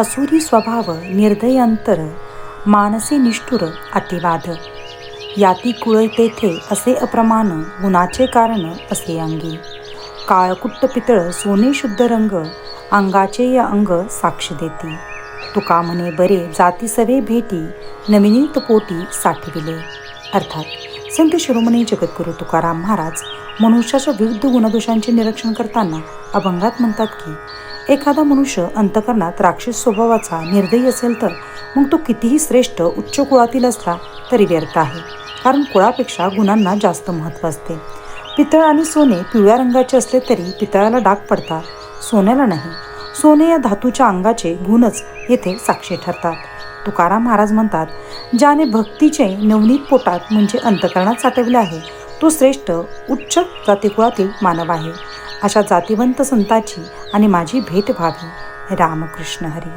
असुरी स्वभाव निर्दय अंतर मानसी निष्ठुर अतिवाद. याती कुळ तेथे असे अप्रमाण गुणाचे कारण असे अंगी. काळकुट्ट पितळ सोने शुद्ध रंग अंगाचे या अंग साक्ष देती. तुका म्हणे बरे जाती सवे भेटी नविनीत पोटी साठविले. अर्थात संत शिरोमणी जगद्गुरू तुकाराम महाराज मनुष्याच्या विविध गुणदोषांचे निरीक्षण करताना अभंगात म्हणतात की एखादा मनुष्य अंतकरणात राक्षस स्वभावाचा निर्दयी असेल तर मग तो कितीही श्रेष्ठ उच्च कुळातील असला तरी व्यर्थ आहे. कारण कुळापेक्षा गुणांना जास्त महत्त्व असते. पितळ आणि सोने पिवळ्या रंगाचे असले तरी पितळाला डाग पडतात सोन्याला नाही. सोने या धातूच्या अंगाचे गुणच येथे साक्षी ठरतात. तुकाराम महाराज म्हणतात ज्याने भक्तीचे नवनीत पोटात म्हणजे अंतकरणात साठवले आहे तो श्रेष्ठ उच्च जातीकुळातील मानव आहे. अशा जातिवंत संताची आणि माझी भेट व्हावी. रामकृष्ण हरी.